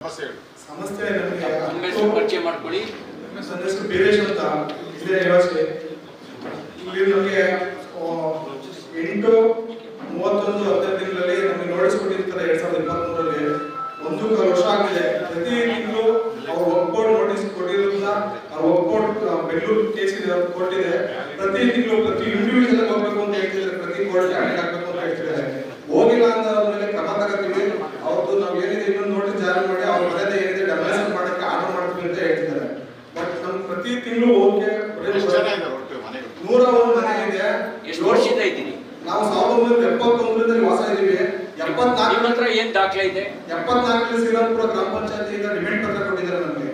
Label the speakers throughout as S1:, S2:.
S1: ಸಮಸ್ಯೆ
S2: ಪರಿಚಯ ಮಾಡ್ಕೊಳ್ಳಿ.
S1: ಬೀರೇಶ್ ಅಂತ ಇಲ್ಲಿ ನಮಗೆ ಆ, ಎಂಟು ಮೂವತ್ತೊಂದು ಹದಿನೈದು ತಿಂಗಳಲ್ಲಿ ನಮಗೆ ನೋಟಿಸ್ ಕೊಟ್ಟಿರ್ತಾರೆ ಎರಡ್ ಸಾವಿರದ ಇಪ್ಪತ್ಮೂರರಲ್ಲಿ. ಒಂದು ಕಾಲು ವರ್ಷ ಆಗಿದೆ. ಪ್ರತಿ ತಿಂಗಳು ಅವ್ರು ಒಪ್ಕೋಡ್ ನೋಟಿಸ್ ಕೊಟ್ಟಿರೋದ್ರಿಂದ ಅವ್ರು ಒಪ್ಕೋಡ್ ಬೆಂಗಳೂರು ಕೇಸ್ ಇದೆ ಕೋರ್ಟ್ ಇದೆ. ಪ್ರತಿ ತಿಂಗಳು ಪ್ರತಿ ಇಂಡಿವಿಜುವಲ್ ಹೋಗ್ಬೇಕು ಅಂತ ಹೇಳ್ತಿದ್ದಾರೆ ಪ್ರತಿ ಕೋರ್ಟ್ ಅಟೆಂಡ್ ಆಗ್ಬೇಕು ಅಂತ ಹೇಳ್ತಿದ್ದಾರೆ ಹೋಗಿಲ್ಲ ಅಂತ ಅವ್ರ ಮೇಲೆ ಕ್ರಮ ತಗೋತೀವಿ ಅವ್ರದ್ದು ನಾವು ಏನಿದೆ ಇನ್ನೊಂದು ನೋಟಿಸ್ ಜಾರಿ ಮಾಡಿ ಅವ್ರ ಮನೆಯಿಂದ ಏನಿದೆ ಡೆಮೋಲೇಷನ್ ಮಾಡಕ್ಕೆ ಆರ್ಡರ್ ಮಾಡ್ತೀವಿ ಅಂತ ಹೇಳ್ತಿದ್ದಾರೆ ಬಟ್ ನಮ್ ಪ್ರತಿ ತಿಂಗಳು ಹೋಗಿ ನೂರ ಒಂದು ಮನೆ ಇದೆ.
S2: ಎಷ್ಟು ವರ್ಷದ ಇದ್ದೀನಿ
S1: ನಾವು ಸಾವಿರದ ಒಂಬೈನೂರ ಹೊಸ ವಾಸ ಇದ್ದೀವಿ. ಎಪ್ಪತ್ನಾಲ್ಕು
S2: ಹತ್ರ ಏನ್ ದಾಖಲೆ ಇದೆ?
S1: ಎಪ್ಪತ್ನಾಲ್ಕರಲ್ಲಿ ಶ್ರೀರಾಮಪುರ ಗ್ರಾಮ ಪಂಚಾಯತಿಯಿಂದ ಡಿಮೆಂಟ್ ಪತ್ರ ಕೊಟ್ಟಿದ್ದಾರೆ ನಮಗೆ.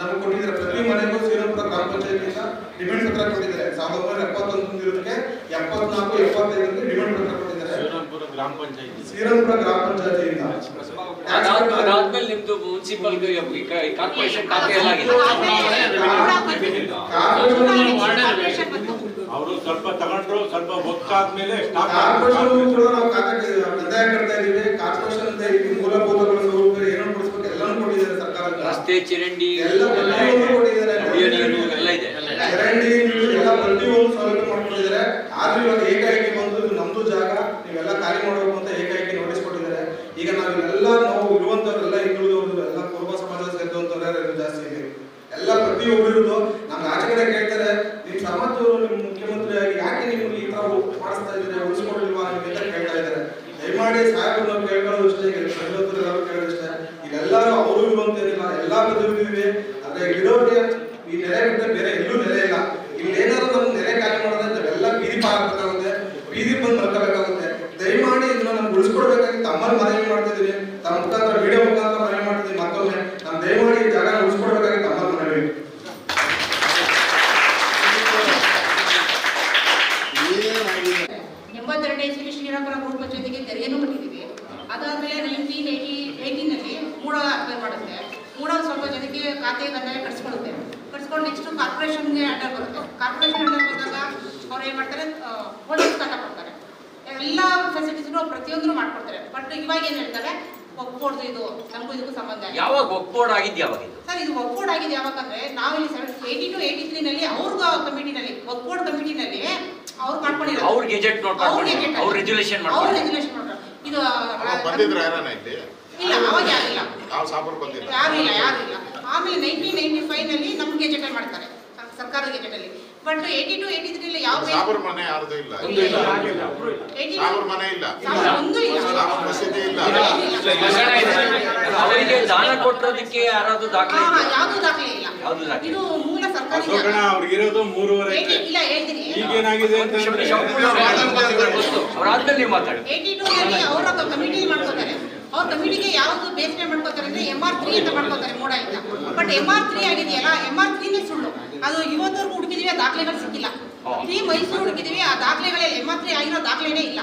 S1: ನಮಗೆ. ಕೊಟ್ಟಿದ್ದಾರೆ. ಪ್ರತಿ ಮನೆಗೂ ಶ್ರೀರಾಮಪುರ ಗ್ರಾಮ ಪಂಚಾಯತಿಯಿಂದ ಡಿಮೆಂಟ್ ಪತ್ರ ಕೊಟ್ಟಿದ್ದಾರೆ. ಸಾವಿರದ ಒಂಬೈನೂರ ಎಪ್ಪತ್ತೊಂದು ಇರೋದಕ್ಕೆ ಎಪ್ಪತ್ನಾಲ್ಕು ಎಪ್ಪತ್ತೈದರಲ್ಲಿ ಡಿಮೆಂಟ್ ಪತ್ರ ಕೊಟ್ಟಿದ್ದಾರೆ.
S3: ಶ್ರೀರಾಮ್ಪುರ ಗ್ರಾಮ ಪಂಚಾಯತಿ.
S1: ಶ್ರೀರಾಮಪುರ ಗ್ರಾಮ ಪಂಚಾಯತಿಯಿಂದ.
S2: ಅದಾದ್ಮೇಲೆ ನಿಮ್ದು ಮುನ್ಸಿಪಲ್ ಕಾರ್ಪೊರೇಷನ್ ಖಾತೆ ಎಲ್ಲ ಆಗಿದೆ
S4: ಅವರು ಸ್ವಲ್ಪ ತಗೊಂಡ್ರು ಸ್ವಲ್ಪ ಒಕ್ಕಾದ್ಮೇಲೆ
S1: ಕಾರ್ಪೊರೇಷನ್ ಅಂತ ಇಲ್ಲಿ ಮೂಲಭೂತಗಳು ಸೌಲಭ್ಯ ಏನೋ ಕೊಡಿಸ್ಬೇಕು ಎಲ್ಲಾನು ಕೊಟ್ಟಿದ್ದಾರೆ ಸರ್ಕಾರ
S2: ರಸ್ತೆ ಚರಂಡಿ
S1: ಎಲ್ಲ
S2: ಇದೆ
S1: ಚರಂಡಿ ಎಲ್ಲ ಪ್ರತಿಯೊಂದು ಸೌಲಭ್ಯ ಮಾಡ್ಕೊಂಡಿದ್ದಾರೆ ಆದ್ರೂ ಇವಾಗ ಏಕಾಏಕಿ ಬಂದು ನಮ್ದು ಜಾಗ ನೀವೆಲ್ಲ ಖಾಲಿ ಮಾಡಬೇಕು ಅಂತ
S5: I love you. ಮಾಡುತ್ತೆ ಮೂಡ ಸ್ವಲ್ಪ ಜನಕ್ಕೆ ಖಾತೆ ಕಂದಾಯ ಕಟ್ಸ್ಕೊಳ್ಳುತ್ತೆ. ಕಟ್ಸ್ಕೊಂಡು ನೆಕ್ಸ್ಟ್ ಕಾರ್ಪೊರೇಷನ್ಗೆ ಅಂಡರ್ ಬರುತ್ತೆ. ಕಾರ್ಪೊರೇಷನ್ ಅಂಡರ್ ಬಂದಾಗ ಅವ್ರು ಏನು ಮಾಡ್ತಾರೆ? ಹೋಲ್ಡಿಂಗ್ಸ್ ಖಾತೆ ಕೊಡ್ತಾರೆ ಎಲ್ಲ ಫೆಸಿಲಿಟೀಸ್ನು ಪ್ರತಿಯೊಂದನ್ನು ಮಾಡ್ಕೊಡ್ತಾರೆ. ಬಟ್ ಇವಾಗ ಏನು ಹೇಳ್ತಾರೆ? ಒಪ್ಕೊಡ್ದು ಇದು. ನಮಗೂ ಇದಕ್ಕೂ ಸಂಬಂಧ
S2: ಯಾವಾಗ ಒಕ್ಕೋಡ್ ಆಗಿದ್ದು ಯಾವಾಗ ಇದು?
S5: ಸರ್ ಇದು ಒಕ್ಕೋಡ್ ಆಗಿದೆ ಯಾವಾಗಂದ್ರೆ ನಾವಿಲ್ಲಿ ಏಯ್ಟಿ ಟು ಏಯ್ಟಿ ತ್ರೀನಲ್ಲಿ ಅವ್ರ ಕಮಿಟಿನಲ್ಲಿ ಒಕ್ಕೋಡ್ ಕಮಿಟಿನಲ್ಲಿ ಅವ್ರು ಮಾಡ್ಕೊಂಡಿಲ್ಲ
S2: ಅವ್ರಿಗೆ ಗೆಜೆಟ್
S5: ಅವ್ರ
S2: ಮಾಡ್ಕೊಂಡು ಅವ್ರ ಮಾಡ್ಕೊಂಡು
S5: ಮಾಡ್ತಾರೆ ಇದು
S3: ಬಂದಿದ್ರು ಇಲ್ಲ
S5: ಅವಾಗ ಯಾರಿಲ್ಲ
S3: ಯಾವ ಸಾಬರ್ ಬಂದಿಲ್ಲ
S5: ಯಾರು ಇಲ್ಲ ಯಾರು ಇಲ್ಲ. ಆಮೇಲೆ ನೈನ್ಟೀನ್ ನೈನ್ಟಿ ಫೈವ್ನಲ್ಲಿ ನಮ್ಗೆ ಗೆಜೆಟ್ ಮಾಡ್ತಾರೆ ಸರ್- ಸರ್ಕಾರದ ಗೆಜೆಟ್ ಅಲ್ಲಿ but eighty two eighty three ಯಾವ
S3: ಸಾಬರ್ ಮನೆ ಯಾರ್ದು ಇಲ್ಲ.
S5: ಒಂದು ಇಲ್ಲ.
S3: ಸಾಬರ್ ಮನೆ ಇಲ್ಲ.
S5: ಒಂದು ಇಲ್ಲ.
S3: ಸಾಬರ್ ಮಸೀದಿ ಇಲ್ಲ.
S2: ಸ್ಮಶಾನ ಇದೆ. ಅವರಿಗೆ ದಾನ ಕೊಟ್ಟೋದಕ್ಕೆ ಯಾರಾದ್ರೂ ದಾಖಲೆ
S5: ಯಾವುದು
S2: ಇದೆಯಾ?
S5: ದಾಖಲೆ ಇಲ್ಲ.
S2: ಯಾವ್ದು
S5: ಇದು ಮೂಲ ಸರ್ಕಾರಿ
S4: ಅವ್ರಿಗೆ ಇರೋದು ಮೂರುವರೆ
S5: ಇಲ್ಲ ಹೇಳ್ತೀನಿ.
S4: ಈಗೇನಾಗಿದೆ ಅಂತಂದ್ರೆ
S2: ಅವ್ರಾದ್ಮೇಲೆ ನೀವು ಮಾತಾಡಿ.
S5: ಏಯ್ಟಿ ಟು ನಲ್ಲಿ ಅವರ ಕಮಿಟಿ ಮಾಡ್ಕೋತಾರೆ. ಅವ್ರ ಕಮಿಟಿಗೆ ಯಾವ್ದು ಬೇಸ್ನೆ ಮಾಡ್ಕೋತಾರೆ ಅಂದರೆ ಎಂ ಆರ್ ತ್ರೀ ಅಂತ ಮಾಡ್ಕೋತಾರೆ ಮೋಡ ಇಂದ. ಬಟ್ ಎಂ ಆರ್ ತ್ರೀ ಆಗಿದೆಯಲ್ಲ ಎಂ ಆರ್ ತ್ರೀನೇ ಸುಳ್ಳು. ಅದು ಇವತ್ತವರೆಗೂ ಹುಡುಕಿದೀವಿ, ಆ ದಾಖಲೆಗಳು ಸಿಕ್ಕಿಲ್ಲ. ತ್ರೀ ಮೈಸೂರು ಹುಡುಕಿದೀವಿ, ಆ ದಾಖಲೆಗಳಲ್ಲಿ ಎಂ ಆರ್ ತ್ರೀ ಆಗಿರೋ ದಾಖಲೆನೇ ಇಲ್ಲ.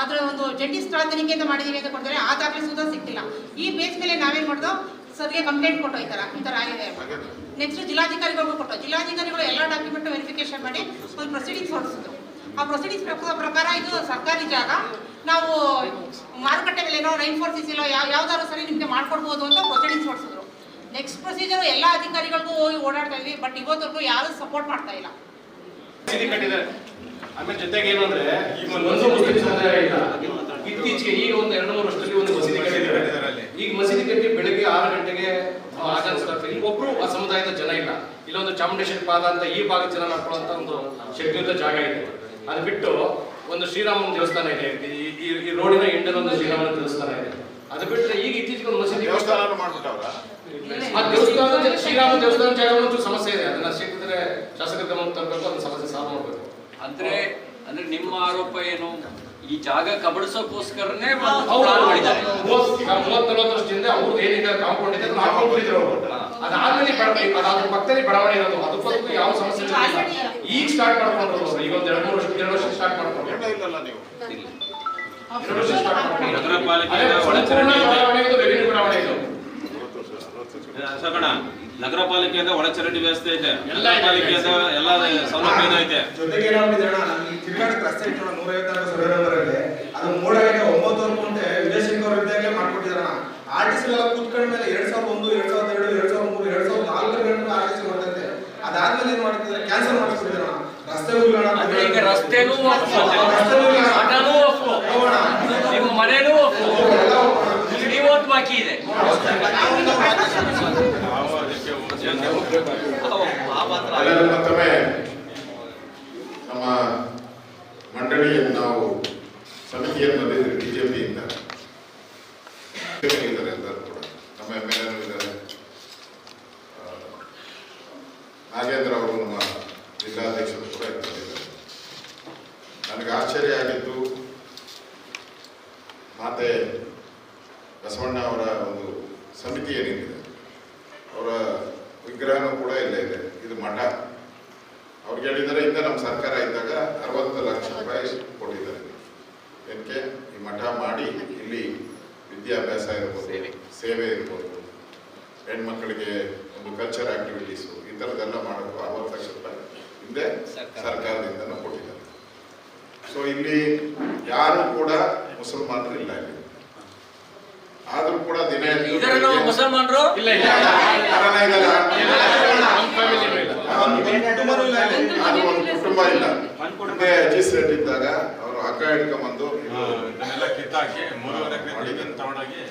S5: ಆದ್ರೆ ಒಂದು ಜಂಟಿ ಸ್ಥಳ ತನಿಖೆ ಅಂತ ಮಾಡಿದೀವಿ ಅಂತ ಕೊಡ್ತಾರೆ, ಆ ದಾಖಲೆ ಸುತ್ತ ಸಿಕ್ಕಿಲ್ಲ. ಈ ಬೇಸ್ ಮೇಲೆ ನಾವೇನ್ ಮಾಡ್ದೋ, ಸರ್ಗೆ ಕಂಪ್ಲೇಂಟ್ ಕೊಟ್ಟು ಹೋಯ್ತಾರ ಈ ಥರ ಆಗಿದೆ ನೆಕ್ಸ್ಟ್ ಜಿಲ್ಲಾಧಿಕಾರಿಗಳಿಗೂ ಕೊಟ್ಟು, ಜಿಲ್ಲಾಧಿಕಾರಿಗಳು ಎಲ್ಲ ಡಾಕ್ಯುಮೆಂಟ್ ವೆರಿಫಿಕೇಶನ್ ಮಾಡಿ ಒಂದು ಪ್ರೊಸೀಡಿಂಗ್ಸ್ ಹೊರಡಿಸಿದ್ರು ಆ ಪ್ರೊಸೀಡಿಂಗ್ಸ್ ಪ್ರಕಾರ ಇದು ಸರ್ಕಾರಿ ಜಾಗ. ನಾವು ಮಾರುಕಟ್ಟೆ ಏನೋ ನೈನ್ ಫೋರ್ ಸಿಸಿಲೋ ಯಾವ ಯಾವ್ದಾದ್ರು ಸರಿ ನಿಮಗೆ ಮಾಡ್ಕೊಡ್ಬೋದು ಅಂತ ಪ್ರೊಸೀಡಿಂಗ್ಸ್ ಮಾಡಿಸಿದ್ರು ನೆಕ್ಸ್ಟ್ ಪ್ರೊಸೀಜರ್ ಎಲ್ಲ ಅಧಿಕಾರಿಗಳಿಗೂ ಹೋಗಿ ಓಡಾಡ್ತಾ ಇದ್ವಿ ಬಟ್ ಇವತ್ತವರೆಗೂ ಯಾರು ಸಪೋರ್ಟ್ ಮಾಡ್ತಾ ಇಲ್ಲ.
S6: ಮಸೀದಿ ಆಮೇಲೆ ಜೊತೆಗೆ ಏನು ಅಂದ್ರೆ ಈಗ ಒಂದು ಇಲ್ಲ. ಇತ್ತೀಚೆಗೆ ಈಗ ಒಂದು ಎರಡು ಮೂರು ವರ್ಷದಲ್ಲಿ ಒಂದು ಮಸೀದಿ ಕಟ್ಟಿದ್ದಾರೆ. ಈಗ ಮಸೀದಿ ಕಟ್ಟಿ ಬೆಳಗ್ಗೆ ಆರು ಗಂಟೆಗೆ ಸ್ಟಾರ್ಟ್ ಇಲ್ಲಿ. ಒಬ್ರು ಆ ಸಮುದಾಯದ ಜನ ಇಲ್ಲ. ಇಲ್ಲೊಂದು ಚಾಮುಂಡೇಶ್ವರಿ ಪಾದ ಅಂತ ಈ ಭಾಗದ ಜನ ಮಾಡ್ಕೊಳ್ಳುವಂತ ಒಂದು ಶಕ್ತಿಯುತ ಜಾಗ ಇದೆ. ಅದು ಬಿಟ್ಟು ಒಂದು ಶ್ರೀರಾಮನ ದೇವಸ್ಥಾನ ಇದೆ. ಈ- ಈ ರೋಡಿನ ಎಂಡಲ್ಲಿ ಒಂದು ಶ್ರೀರಾಮನ ದೇವಸ್ಥಾನ ಇದೆ. ಅದು ಬಿಟ್ಟರೆ ಈಗ ಇತ್ತೀಚೆಗೆ ಒಂದು ಮಸೀದಿ
S3: ದೇವಸ್ಥಾನ ಮಾಡ್ಬಿಟ್ಟವ್ರ?
S6: ಆ ಶ್ರೀರಾಮ ದೇವಸ್ಥಾನ ಜಾಗ ಒಂದು ಸಮಸ್ಯೆ ಇದೆ. ಅದನ್ನ ಸಿಕ್ಕಿದ್ರೆ ಶಾಸಕರ ಗಮನ ತರಬೇಕು ಅದನ್ನ ಸಮಸ್ಯೆ ಸಾಲ್ವ್ ಮಾಡಬೇಕು
S2: ಅಂದ್ರೆ ಅಂದ್ರೆ ನಿಮ್ಮ ಆರೋಪ ಏನು? ಈ ಜಾಗ ಕಬಡಿಸೋಕೋಸ್ಕರನೇ
S6: ಅವ್ರು ವರ್ಷದಿಂದ ಅವ್ರದ್ದು ಏನಿದೆ ಕಾಂಪೌಂಡ್ ಇದೆ ಅದನ್ನ ಹಾಕೊಂಡು ಬಿಟ್ಟಿದ್ರು ಅವರು ಅದಾದ್ಮೇಲೆ ಬರಬೇಕು ಅದಾದ್ರ ಪಕ್ಕದಲ್ಲಿ ಬಡಾವಣೆ ಇರೋದು. ಅದಕ್ಕೂ ಯಾವ ಸಮಸ್ಯೆ ಈಗ ಸ್ಟಾರ್ಟ್ ಮಾಡ್ಕೊಂಡ್ರು ಅವರು. ಈಗ ಒಂದು ಎರಡು ಮೂರು ವರ್ಷ ಎರಡು ವರ್ಷ ಸ್ಟಾರ್ಟ್ ಮಾಡ್ಕೊಂಡ್ರು. ಎರಡು ವರ್ಷ ಸ್ಟಾರ್ಟ್ ಮಾಡ್ಕೊಂಡ್ರು.
S4: ನಗರ
S6: ರೆವಿನ್ಯೂ ಬಡಾವಣೆ ಇದು
S4: ಪಾಲಿಕೆಯಿಂದ ಒಳಚರಂಡಿ ವ್ಯವಸ್ಥೆ ಇದೆ.
S6: ಎಲ್ಲ.
S4: ಪಾಲಿಕೆಯಿಂದ ಎಲ್ಲ ಸೌಲಭ್ಯ ಐತೆ
S1: ಜೊತೆಗೆ ತಿರುಗಾಡಕ್ಕೆ ರಸ್ತೆ ಇಟ್ಕೊಂಡು ನೂರೈವತ್ತಾರು ಸರ್ವೇನವರಲ್ಲಿ ಅದು ಮೂಡಾಗಿದೆ ಒಂಬತ್ತು ಕುಂಟೆ ವಿಜಯಶಂಕರ್ ಇದ್ದಾಗೆ ಮಾಡ್ಕೊಟ್ಟಿದಾರ ಆರ್ ಟಿ ಸಿ ಎಲ್ಲ ಕೂತ್ಕೊಂಡ ಮೇಲೆ ಎರಡ್ ಸಾವಿರದ ಒಂದು ಎರಡ್ ಸಾವಿರದ
S3: ಎರಡು ಎರಡ್ ಸಾವಿರದ ಮೂರು ಎರಡ್ ಸಾವಿರದ ನಾಲ್ಕು ಗಂಟೆ ಆರ್ ಟಿ ಸಿ ಬರ್ತೈತೆ ಅದಾದ್ಮೇಲೆ ಏನ್ ಮಾಡ್ತಿದ್ರೆ ಕ್ಯಾನ್ಸಲ್ ಮಾಡಿಸ್ಬಿಟ್ಟಿದಾರ ರಸ್ತೆಗಳು ರಸ್ತೆನೂ ಬಾಕಿ ಇದೆ. ಆಶ್ಚರ್ಯ ಆಗಿದ್ದು ಮಾತೆ ಬಸವಣ್ಣ ಅವರ ಒಂದು ಸಮಿತಿ ಏನಿದೆ ಅವರ ವಿಗ್ರಹನೂ ಕೂಡ ಇಲ್ಲೇ ಇದೆ. ಇದು ಮಠ. ಅವ್ರಿಗೆ ಹೇಳಿದರೆ ಇಂದ ನಮ್ಮ ಸರ್ಕಾರ ಇದ್ದಾಗ ಅರವತ್ತು ಲಕ್ಷ ರೂಪಾಯಿ ಕೊಟ್ಟಿದ್ದಾರೆ. ಏನಕ್ಕೆ ಈ ಮಠ ಮಾಡಿ ಇಲ್ಲಿ ವಿದ್ಯಾಭ್ಯಾಸ ಇರ್ಬೋದು ಸೇವೆ. ಇರ್ಬೋದು. ಹೆಣ್ಮಕ್ಕಳಿಗೆ ಒಂದು ಕಲ್ಚರ್ ಆಕ್ಟಿವಿಟೀಸು ಈ ಥರದ್ದೆಲ್ಲ ಮಾಡೋದು ಅರವತ್ತು ಲಕ್ಷ ರೂಪಾಯಿ ಹಿಂದೆ ಸರ್ಕಾರದಿಂದನೂ ಕೊಟ್ಟಿದ್ದಾರೆ ಸೊ ಇಲ್ಲಿ ಯಾರು ಕೂಡ ಮುಸಲ್ಮಾನರು ಇಲ್ಲ. ಇಲ್ಲಿ ಆದ್ರೂ ಕೂಡ ದಿನ
S2: ಮುಸಲ್ಮಾನರು?
S6: ಇಲ್ಲ
S3: ಕುಟುಂಬ ಇಲ್ಲ. ಮುಂದೆ ಅಜಿಸ್ಟ್ರೇಟ್ ಇದ್ದಾಗ ಅವರು ಅಕ್ಕ ಹಿಡ್ಕೊಂಬಂದು
S4: ಬಂದು ಇದನ್ನೆಲ್ಲ ಕಿತ್ತಾಕಿ ಮೂರುವರೆ ಎಕರೆ ತಗೊಂಡೋಗಿ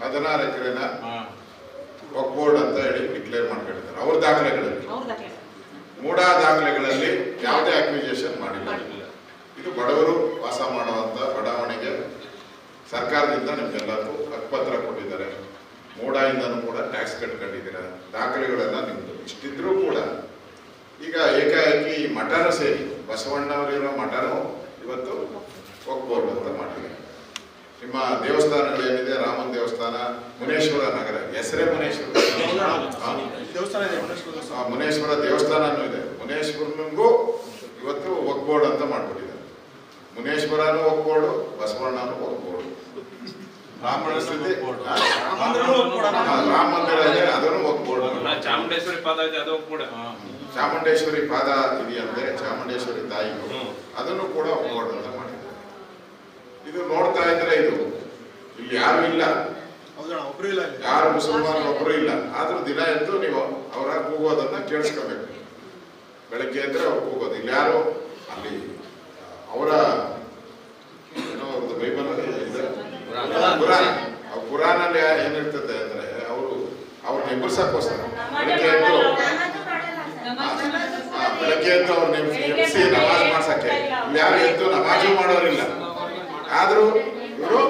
S4: ಹದಿನಾರು
S3: ಎಕರೆನ
S4: ಹಾ.
S3: ಬೋರ್ಡ್ ಅಂತ ಹೇಳಿ ಡಿಕ್ಲೇರ್ ಮಾಡ್ಕೊಂಡಿದ್ದಾರೆ. ಅವ್ರ ದಾಖಲೆಗಳಲ್ಲಿ ಮೂಡಾ ದಾಖಲೆಗಳಲ್ಲಿ ಯಾವುದೇ ಅಕ್ವಿಜೇಷನ್ ಮಾಡಿಲ್ಲ. ಇದು ಬಡವರು ವಾಸ ಮಾಡುವಂತ ಬಡಾವಣೆಗೆ ಸರ್ಕಾರದಿಂದ ನಿಮ್ಗೆಲ್ಲರಿಗೂ ಹಕ್ಕುಪತ್ರ ಕೊಟ್ಟಿದ್ದಾರೆ. ಮೂಡಾಯಿಂದನೂ ಕೂಡ ಟ್ಯಾಕ್ಸ್ ಕಟ್ಕೊಂಡಿದ್ದೀರಾ? ದಾಖಲೆಗಳೆಲ್ಲ ನಿಮ್ದು. ಇಷ್ಟಿದ್ರೂ ಕೂಡ ಈಗ ಏಕಾಏಕಿ ಮಠನ ಸೇರಿ ಬಸವಣ್ಣವರಿರೋ ಮಠನೂ ಇವತ್ತು ಹೋಗ್ಬೋದು ಅಂತ ಮಾಡಿದೆ ನಿಮ್ಮ ದೇವಸ್ಥಾನಗಳು ಏನಿದೆ? ರಾಮನ ದೇವಸ್ಥಾನ ಮುನೇಶ್ವರ ನಗರ. ಹೆಸರೇ ಮುನೇಶ್ವರ.
S1: ಮುನೇಶ್ವರ
S3: ದೇವಸ್ಥಾನನೂ ಇದೆ. ಮುನೇಶ್ವರನಿಗೂ ಇವತ್ತು ಹೋಗ್ಬೋರ್ಡ್ ಅಂತ ಮಾಡ್ಬಿಟ್ಟಿದ್ದಾರೆ. ಮುನೇಶ್ವರನೂ ಒಪ್ಕೊಳ್ಳು ಬಸವಣ್ಣನೂ
S1: ಒಪ್ಕೊಳ್ಳು ಬ್ರಾಹ್ಮಣ
S3: ಸ್ಥಿತಿ ರಾಮ ಮಂದಿರ ಇದೆ ಅದನ್ನು
S4: ನಾ ಚಾಮುಂಡೇಶ್ವರಿ ಪಾದ ಇದೆ ಅದು ಕೂಡ
S3: ಚಾಮುಂಡೇಶ್ವರಿ ಪಾದ ಇದೆಯಂತೆ ಚಾಮುಂಡೇಶ್ವರಿ
S4: ತಾಯಿ.
S3: ಅದನ್ನು ಕೂಡ ಒಗ್ಬೋರ್ಡ್ ಅಂತ ಮಾಡಿದ್ದಾರೆ. ಇದು ನೋಡ್ತಾ ಇದ್ರೆ ಇದು. ಇಲ್ಲಿ ಯಾರು ಇಲ್ಲ.
S1: ಹೌದಣ್ಣ ಒಬ್ರು ಇಲ್ಲ ಇಲ್ಲಿ.
S3: ಯಾರು ಮುಸಲ್ಮಾನರು ಒಬ್ಬರು ಇಲ್ಲ. ಆದ್ರೂ ದಿನ ಎದ್ದು ನೀವು ಅವರ ಕೂಗೋದನ್ನ ಕೇಳಿಸ್ಕೋಬೇಕು. ಬೆಳಗ್ಗೆ ಎದ್ರೆ ಅವ್ರು ಕೂಗೋದು. ಇಲ್ಲಿ ಯಾರು? ಅಲ್ಲಿ ಅವರ ಏನೋ ಅವ್ರದ್ದು ಬೈಬಲ್ ಅಲ್ಲಿ ಇದೆ. ಕುರಾನ್ ಅವ್ರ ಕುರಾನಲ್ಲಿ ಏನಿರ್ತದೆ ಅಂದ್ರೆ ಅವರು ಅವ್ರನ್ನ ಎಬ್ಬರ್ಸಕ್ಕೋಸ್ಕರ ಬೆಳಗ್ಗೆ ಎದ್ದು ಬೆಳಗ್ಗೆ ಎದ್ದು ಅವ್ರನ್ನ ಎಬ್ಬಿಸಿ ನಮಾಜ್ ಮಾಡ್ಸಕ್ಕೆ. ಯಾರು ಎದ್ದು ನಮಾಜು ಮಾಡೋರಿಲ್ಲ. ಆದ್ರೂ ಇವರು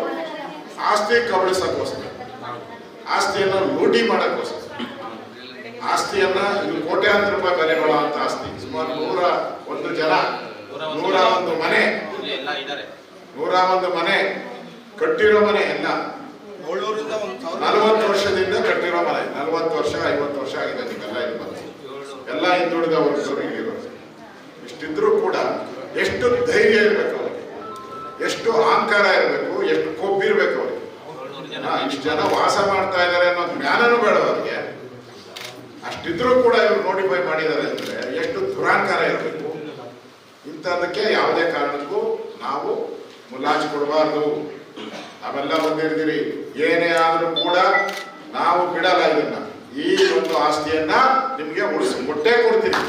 S3: ಆಸ್ತಿ ಕಬಳಿಸಕ್ಕೋಸ್ಕರ ಆಸ್ತಿಯನ್ನ ಲೂಟಿ ಮಾಡಕ್ಕೋಸ್ಕರ ಆಸ್ತಿಯನ್ನ ಇದು ಕೋಟ್ಯಾಂತರ ರೂಪಾಯಿ ಬೆಲೆ ಅಂತ ಆಸ್ತಿ. ಸುಮಾರು ನೂರ ಒಂದು ಜನ ನೂರ ಒಂದು ಮನೆ. ನೂರ ಒಂದು ಮನೆ, ಕಟ್ಟಿರೋ ಮನೆ ಎಲ್ಲ. ನಲವತ್ತು ವರ್ಷದಿಂದ ಕಟ್ಟಿರೋ ಮನೆ. ನಲವತ್ತು ವರ್ಷ, ಐವತ್ತು ವರ್ಷ ಆಗಿದೆ ನಿಮ್ಮೆಲ್ಲ ಬಂದು. ಎಲ್ಲ ಹಿಂದುಳಿದ ವರ್ಗದವರು ಇಲ್ಲಿರೋದು ಇಷ್ಟಿದ್ರೂ ಕೂಡ ಎಷ್ಟು ಧೈರ್ಯ ಇರಬೇಕು ಅವರಿಗೆ? ಎಷ್ಟು ಅಹಂಕಾರ ಇರಬೇಕು? ಎಷ್ಟು ಕೊಬ್ಬಿರ್ಬೇಕು ಅವರಿಗೆ? ಇಷ್ಟು ಜನ ವಾಸ ಮಾಡ್ತಾ ಇದ್ದಾರೆ ಅನ್ನೋ ಜ್ಞಾನನೂ ಬೇಡ ಅವರಿಗೆ. ಅಷ್ಟಿದ್ರೂ ಕೂಡ ಇವರು ನೋಟಿಫೈ ಮಾಡಿದ್ದಾರೆ ಅಂದ್ರೆ ಎಷ್ಟು ದುರಾಂಕಾರ ಇರಬೇಕು. ಇಂಥದಕ್ಕೆ ಯಾವುದೇ ಕಾರಣಕ್ಕೂ ನಾವು ಮುಲಾಜ್ ಕೊಡಬಾರ್ದು ನಾವೆಲ್ಲ ಬಂದಿರ್ತೀರಿ ಏನೇ ಆದರೂ ಕೂಡ ನಾವು ಬಿಡಲ್ಲ ಇದನ್ನ. ಈ ಒಂದು ಆಸ್ತಿಯನ್ನ ನಿಮಗೆ ಉಳಿಸಿ, ಮೊಟ್ಟೆ ಕೊಡ್ತೀವಿ.